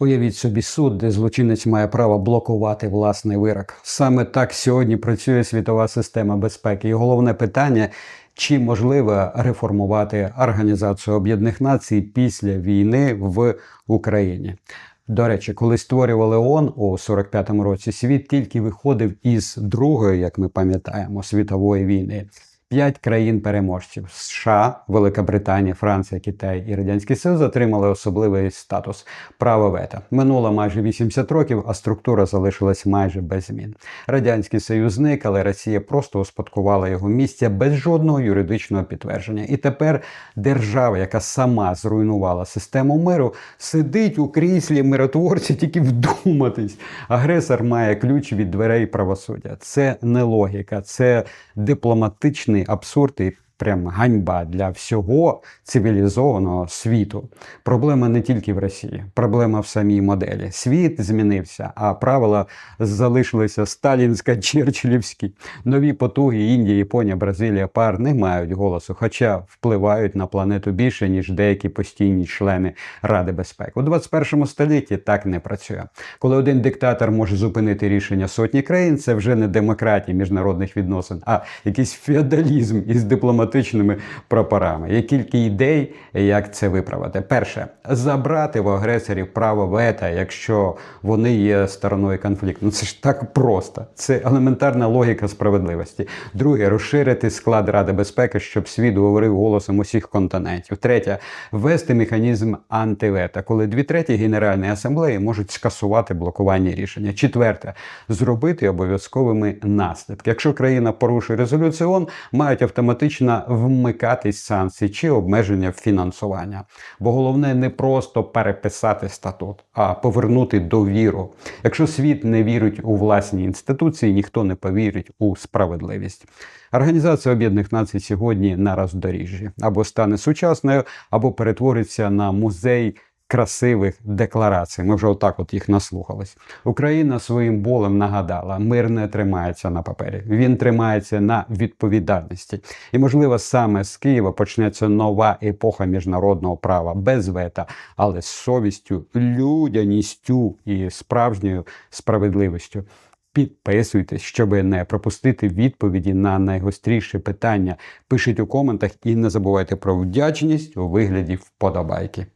Уявіть собі суд, де злочинець має право блокувати власний вирок. Саме так сьогодні працює світова система безпеки. І головне питання. Чи можливо реформувати Організацію Об'єднаних Націй після війни в Україні? До речі, коли створювали ООН у 45-му році, світ тільки виходив із другої, як ми пам'ятаємо, світової війни. П'ять країн-переможців США, Велика Британія, Франція, Китай і Радянський Союз отримали особливий статус право вето. Минуло майже 80 років, а структура залишилась майже без змін. Радянський Союз зник, але Росія просто успадкувала його місце без жодного юридичного підтвердження. І тепер держава, яка сама зруйнувала систему миру, сидить у кріслі миротворця, тільки вдуматись. Агресор має ключ від дверей правосуддя. Це не логіка, це дипломатичний абсурд і прям ганьба для всього цивілізованого світу. Проблема не тільки в Росії, проблема в самій моделі. Світ змінився, а правила залишилися сталінська черчиллівські. Нові потуги Індія, Японія, Бразилія, пар не мають голосу, хоча впливають на планету більше, ніж деякі постійні члени Ради безпеки. У 21 столітті так не працює. Коли один диктатор може зупинити рішення сотні країн, це вже не демократія міжнародних відносин, а якийсь феодалізм із дипломатичними прапорами. Є кілька ідей, як це виправити. Перше забрати в агресорів право вето, якщо вони є стороною конфлікту. Ну це ж так просто. Це елементарна логіка справедливості. Друге розширити склад Ради безпеки, щоб світ говорив голосом усіх континентів. Третє ввести механізм антивета, коли дві треті Генеральної асамблеї можуть скасувати блокування рішення. Четверте зробити обов'язковими наслідки. Якщо країна порушує резолюцію ООН, мають автоматично вмикатись санкції чи обмеження фінансування. Бо головне не просто переписати статут, а повернути довіру. Якщо світ не вірить у власні інституції, ніхто не повірить у справедливість. Організація Об'єднаних Націй сьогодні на роздоріжжі або стане сучасною, або перетвориться на музей. Красивих декларацій. Ми вже отак от їх наслухались. Україна своїм болем нагадала, мир не тримається на папері. Він тримається на відповідальності. І, можливо, саме з Києва почнеться нова епоха міжнародного права без вета, але з совістю, людяністю і справжньою справедливістю. Підписуйтесь, щоб не пропустити відповіді на найгостріші питання. Пишіть у коментах і не забувайте про вдячність у вигляді вподобайки.